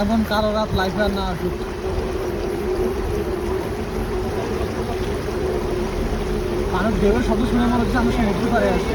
এমন কারও রাত আর না আসুক। মানুষ ঢেউয়ের শব্দ শুনে মনে হচ্ছে আমরা সমুদ্র পারে আছি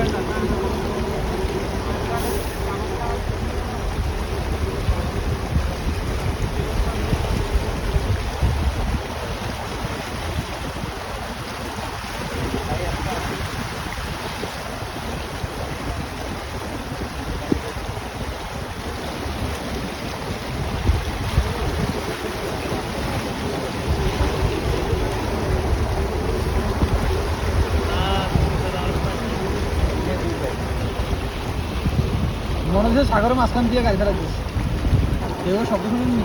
মনে হচ্ছে সাগরের মাঝখান দিয়ে গাড়ি চালাচ্ছিস ঢেউয়ের শব্দ শুনে নি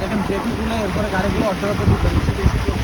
দেখেন ব্রেকিং এরপরে গাড়িগুলো অর্ধরাতে দিতে